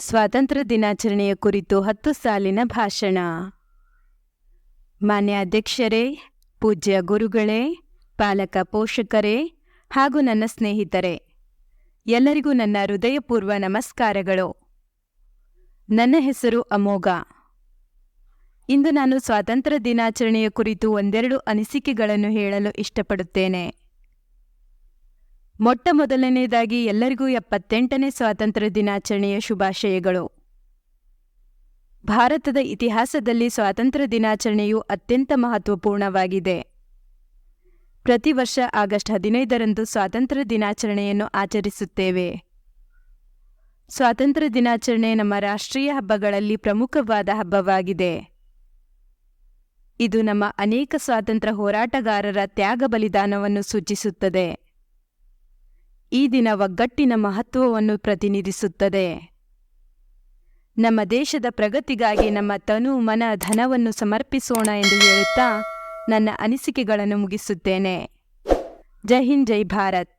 ಸ್ವಾತಂತ್ರ್ಯ ದಿನಾಚರಣೆಯ ಕುರಿತು ಹತ್ತು ಸಾಲಿನ ಭಾಷಣ. ಮಾನ್ಯ ಅಧ್ಯಕ್ಷರೇ, ಪೂಜ್ಯ ಗುರುಗಳೇ, ಪಾಲಕ ಪೋಷಕರೇ ಹಾಗೂ ನನ್ನ ಸ್ನೇಹಿತರೆ, ಎಲ್ಲರಿಗೂ ನನ್ನ ಹೃದಯಪೂರ್ವ ನಮಸ್ಕಾರಗಳು. ನನ್ನ ಹೆಸರು ಅಮೋಘ. ಇಂದು ನಾನು ಸ್ವಾತಂತ್ರ್ಯ ದಿನಾಚರಣೆಯ ಕುರಿತು ಒಂದೆರಡು ಅನಿಸಿಕೆಗಳನ್ನು ಹೇಳಲು ಇಷ್ಟಪಡುತ್ತೇನೆ. ಮೊಟ್ಟ ಮೊದಲನೆಯದಾಗಿ ಎಲ್ಲರಿಗೂ ಎಪ್ಪತ್ತೆಂಟನೇ ಸ್ವಾತಂತ್ರ್ಯ ದಿನಾಚರಣೆಯ ಶುಭಾಶಯಗಳು. ಭಾರತದ ಇತಿಹಾಸದಲ್ಲಿ ಸ್ವಾತಂತ್ರ್ಯ ದಿನಾಚರಣೆಯು ಅತ್ಯಂತ ಮಹತ್ವಪೂರ್ಣವಾಗಿದೆ. ಪ್ರತಿ ವರ್ಷ ಆಗಸ್ಟ್ ಹದಿನೈದರಂದು ಸ್ವಾತಂತ್ರ್ಯ ದಿನಾಚರಣೆಯನ್ನು ಆಚರಿಸುತ್ತೇವೆ. ಸ್ವಾತಂತ್ರ್ಯ ದಿನಾಚರಣೆ ನಮ್ಮ ರಾಷ್ಟ್ರೀಯ ಹಬ್ಬಗಳಲ್ಲಿ ಪ್ರಮುಖವಾದ ಹಬ್ಬವಾಗಿದೆ. ಇದು ನಮ್ಮ ಅನೇಕ ಸ್ವಾತಂತ್ರ್ಯ ಹೋರಾಟಗಾರರ ತ್ಯಾಗ ಬಲಿದಾನವನ್ನು ಸೂಚಿಸುತ್ತದೆ. ಈ ದಿನ ಒಗ್ಗಟ್ಟಿನ ಮಹತ್ವವನ್ನು ಪ್ರತಿನಿಧಿಸುತ್ತದೆ. ನಮ್ಮ ದೇಶದ ಪ್ರಗತಿಗಾಗಿ ನಮ್ಮ ತನು, ಮನ, ಧನವನ್ನು ಸಮರ್ಪಿಸೋಣ ಎಂದು ಹೇಳುತ್ತಾ ನನ್ನ ಅನಿಸಿಕೆಗಳನ್ನು ಮುಗಿಸುತ್ತೇನೆ. ಜೈ ಹಿಂದ್, ಜೈ ಭಾರತ್.